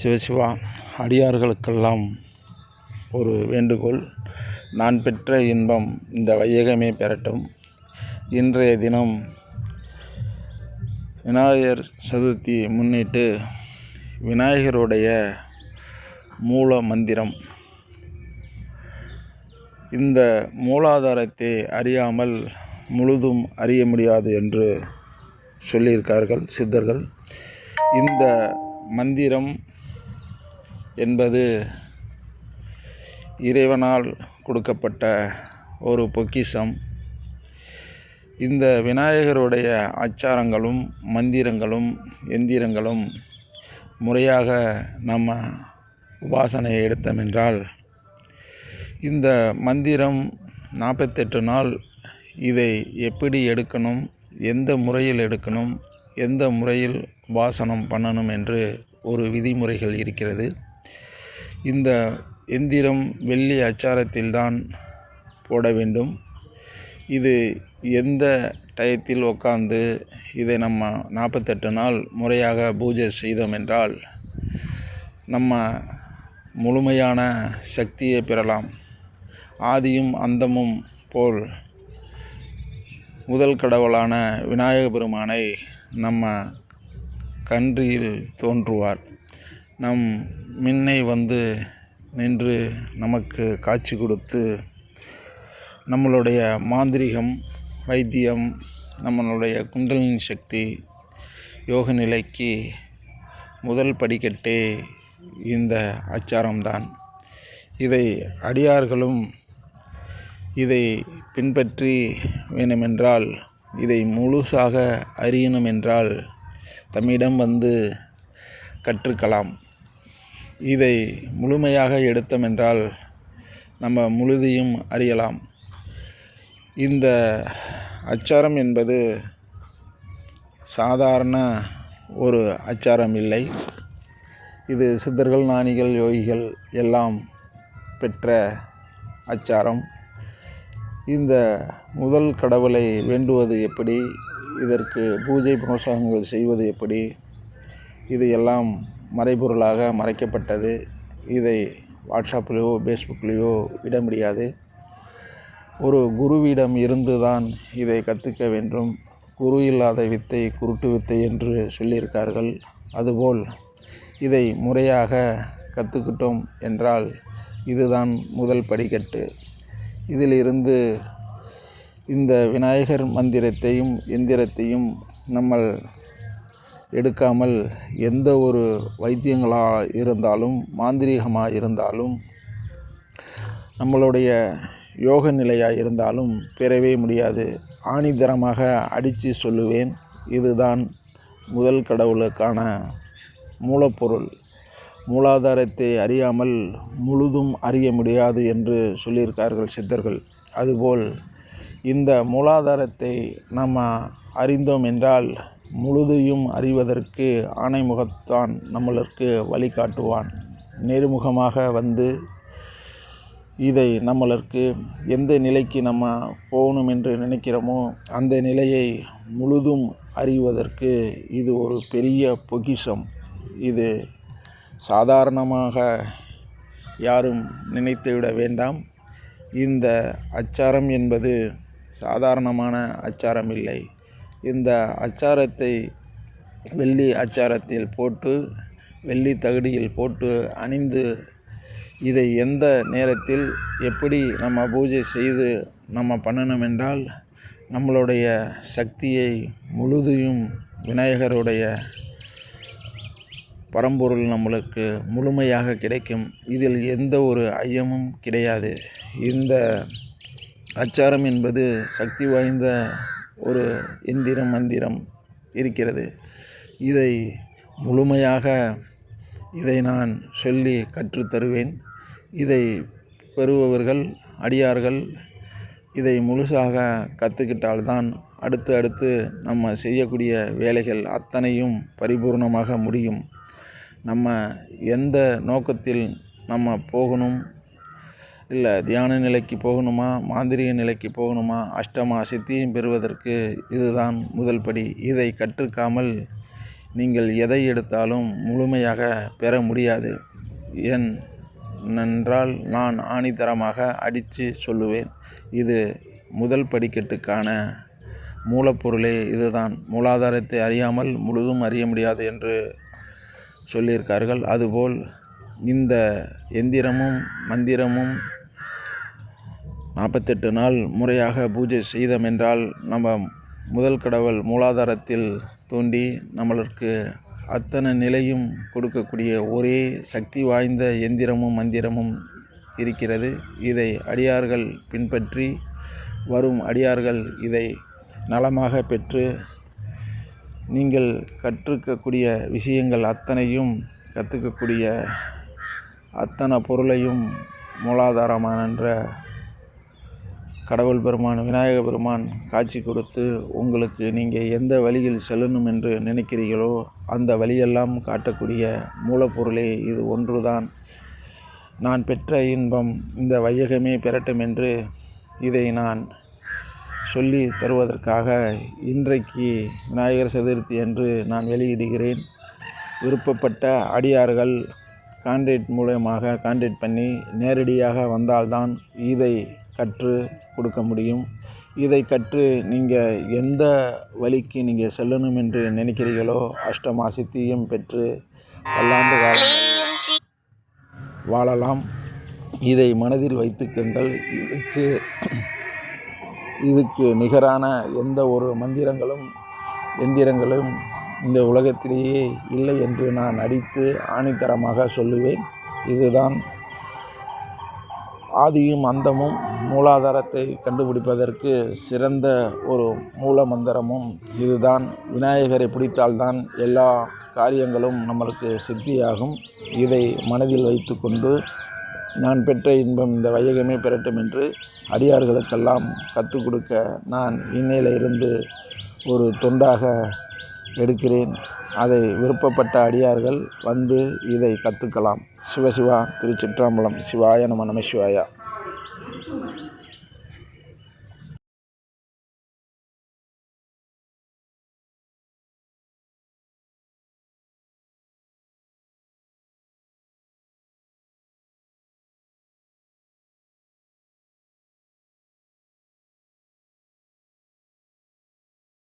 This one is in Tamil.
சிவசிவா அடியார்களுக்கெல்லாம் ஒரு வேண்டுகோள். நான் பெற்ற இன்பம் இந்த வையகமே பெறட்டும். இன்றைய தினம் விநாயகர் சதுர்த்தி முன்னிட்டு விநாயகருடைய மூல மந்திரம். இந்த மூலாதாரத்தை அறியாமல் முழுதும் அறிய முடியாது என்று சொல்லியிருக்கார்கள் சித்தர்கள். இந்த மந்திரம் என்பது இறைவனால் கொடுக்கப்பட்ட ஒரு பொக்கிஷம். இந்த விநாயகருடைய அச்சாரங்களும் மந்திரங்களும் எந்திரங்களும் முறையாக நம்ம உபாசனை எடுத்தோமென்றால் இந்த மந்திரம் நாற்பத்தெட்டு நாள் இதை எப்படி எடுக்கணும் எந்த முறையில் எடுக்கணும் எந்த முறையில் வாசனம் பண்ணணும் என்று ஒரு விதிமுறைகள் இருக்கிறது. இந்த எந்திரம் வெள்ளி அச்சாரத்தில்தான் போட வேண்டும். இது எந்த டயத்தில் உட்காந்து இதை நம்ம நாற்பத்தெட்டு நாள் முறையாக பூஜை செய்தோம் என்றால் நம்ம முழுமையான சக்தியை பெறலாம். ஆதியும் அந்தமும் போல் முதல் கடவுளான விநாயக பெருமானை நம்ம கன்றியில் தோன்றுவார். நம் மின்னை வந்து நின்று நமக்கு காட்சி கொடுத்து நம்மளுடைய மாந்திரிகம் வைத்தியம் நம்மளுடைய குண்டலின் சக்தி யோக நிலைக்கு முதல் படிக்கட்டே இந்த அச்சாரம்தான் இதை அடியார்களும் இதை பின்பற்றி வேணுமென்றால் இதை முழுசாக அறியணுமென்றால் தம்மிடம் வந்து கற்றுக்கலாம். இதை முழுமையாக எடுத்தோமென்றால் நம்ம முழுதியும் அறியலாம். இந்த அச்சாரம் என்பது சாதாரண ஒரு அச்சாரம் இல்லை. இது சித்தர்கள் ஞானிகள் யோகிகள் எல்லாம் பெற்ற அச்சாரம். இந்த முதல் கடவுளை வேண்டுவது எப்படி? இதற்கு பூஜை புனஸ்காரங்கள் செய்வது எப்படி? இது எல்லாம் மறைபொருளாக மறைக்கப்பட்டது. இதை வாட்ஸ்அப்லேயோ ஃபேஸ்புக்லேயோ விட முடியாது. ஒரு குருவிடம் இருந்து தான் இதை கற்றுக்க வேண்டும். குரு இல்லாத வித்தை குருட்டு வித்தை என்று சொல்லியிருக்கார்கள். அதுபோல் இதை முறையாக கற்றுக்கிட்டோம் என்றால் இதுதான் முதல் படிக்கட்டு. இதிலிருந்து இந்த விநாயகர் மந்திரத்தையும் எந்திரத்தையும் நம்ம எடுக்காமல் எந்த ஒரு வைத்தியங்களாக இருந்தாலும் மாந்திரீகமாக இருந்தாலும் நம்மளுடைய யோக நிலையாக இருந்தாலும் பெறவே முடியாது. ஆணித்தரமாக அடித்து சொல்லுவேன். இதுதான் முதல் கடவுளுக்கான மூலப்பொருள். மூலாதாரத்தை அறியாமல் முழுதும் அறிய முடியாது என்று சொல்லியிருக்கார்கள் சித்தர்கள். அதுபோல் இந்த மூலாதாரத்தை நம்ம அறிந்தோம் என்றால் முழுதையும் அறிவதற்கு ஆணைமுகத்தான் நம்மளுக்கு வழிகாட்டுவான். நேர்முகமாக வந்து இதை நம்மளுக்கு எந்த நிலைக்கு நம்ம போகணும் என்று நினைக்கிறோமோ அந்த நிலையை முழுதும் அறிவதற்கு இது ஒரு பெரிய பொக்கிஷம். இது சாதாரணமாக யாரும் நினைத்துவிட வேண்டாம். இந்த அச்சாரம் என்பது சாதாரணமான அச்சாரம் இல்லை இந்த அச்சாரத்தை வெள்ளி அச்சாரத்தில் போட்டு வெள்ளி தகடியில் போட்டு அணிந்து இதை எந்த நேரத்தில் எப்படி நம்ம பூஜை செய்து நம்ம பண்ணணும் என்றால் நம்மளுடைய சக்தியை முழுதையும் விநாயகருடைய பரம்பொருள் நம்மளுக்கு முழுமையாக கிடைக்கும். இதில் எந்த ஒரு ஐயமும் கிடையாது. இந்த அச்சாரம் என்பது சக்தி வாய்ந்த ஒரு எந்திரம் மந்திரம் இருக்கிறது. இதை முழுமையாக இதை நான் சொல்லி கற்றுத்தருவேன் இதை பெறுபவர்கள் அடியார்கள் இதை முழுசாக கற்றுக்கிட்டால்தான் அடுத்து அடுத்து நம்ம செய்யக்கூடிய வேலைகள் அத்தனையும் பரிபூர்ணமாக முடியும். நம்ம எந்த நோக்கத்தில் நம்ம போகணும் இல்லை தியான நிலைக்கு போகணுமா? மாந்திரீக நிலைக்கு போகணுமா? அஷ்டமா சித்தியும் பெறுவதற்கு இதுதான் முதல் படி. இதை கற்றுக்காமல் நீங்கள் எதை எடுத்தாலும் முழுமையாக பெற முடியாது. என் என்றால் நான் ஆணித்தரமாக அடித்து சொல்லுவேன். இது முதல் படிக்கட்டுக்கான மூலப்பொருளே இதுதான். மூலாதாரத்தை அறியாமல் முழுதும் அறிய முடியாது என்று சொல்லியிருக்கார்கள். அதுபோல் இந்த எந்திரமும் மந்திரமும் நாற்பத்தெட்டு நாள் முறையாக பூஜை செய்தோம் என்றால் நம்ம முதல் கடவுள் மூலாதாரத்தில் தோண்டி நம்மளுக்கு அத்தனை நிலையும் கொடுக்கக்கூடிய ஒரே சக்தி வாய்ந்த எந்திரமும் மந்திரமும் இருக்கிறது. இதை அடியார்கள் பின்பற்றி வரும் அடியார்கள் இதை நலமாக பெற்று நீங்கள் கற்றுக்கக்கூடிய விஷயங்கள் அத்தனையும் கற்றுக்கக்கூடிய அத்தனை பொருளையும் மூலாதாரமானன்ற கடவுள் பெருமான் விநாயக பெருமான் காட்சி கொடுத்து உங்களுக்கு நீங்கள் எந்த வழியில் செல்லணும் என்று நினைக்கிறீர்களோ அந்த வழியெல்லாம் காட்டக்கூடிய மூலப்பொருளே இது ஒன்றுதான். நான் பெற்ற இன்பம் இந்த வையகமே பெறட்டும் என்று இதை நான் சொல்லி தருவதற்காக இன்றைக்கு விநாயகர் சதுர்த்தி என்று நான் வெளியிடுகிறேன். விருப்பப்பட்ட அடியார்கள் கான்ட்ராக்ட் மூலயமாக கான்ட்ராக்ட் பண்ணி நேரடியாக வந்தால்தான் இதை கற்று கொடுக்க முடியும். இதை கற்று நீங்கள் எந்த வழிக்கு நீங்கள் செல்லணும் என்று நினைக்கிறீர்களோ அஷ்டமா சித்தியும் பெற்று பல்லாண்டு காலம் வாழலாம். இதை மனதில் வைத்துக்கங்கள் இதுக்கு இதுக்கு நிகரான எந்த ஒரு மந்திரங்களும் எந்திரங்களும் இந்த உலகத்திலேயே இல்லை என்று நான் அடித்து ஆணித்தரமாக சொல்லுவேன். இதுதான் ஆதியும் அந்தமும் மூலாதாரத்தை கண்டுபிடிப்பதற்கு சிறந்த ஒரு மூல மந்திரமும் இதுதான். விநாயகரை பிடித்தால்தான் எல்லா காரியங்களும் நம்மளுக்கு சித்தியாகும். இதை மனதில் வைத்துக்கொண்டு நான் பெற்ற இன்பம் இந்த வையகமே பெறட்டும் என்று அடியார்களுக்கெல்லாம் கற்றுக் கொடுக்க நான் இன்னையில இருந்து ஒரு தொண்டாக எடுக்கிறேன். அதை விருப்பப்பட்ட அடியார்கள் வந்து இதை கற்றுக்கலாம் சிவசிவா திருச்சிற்றம்பலம். சிவாய நம நம சிவாயா.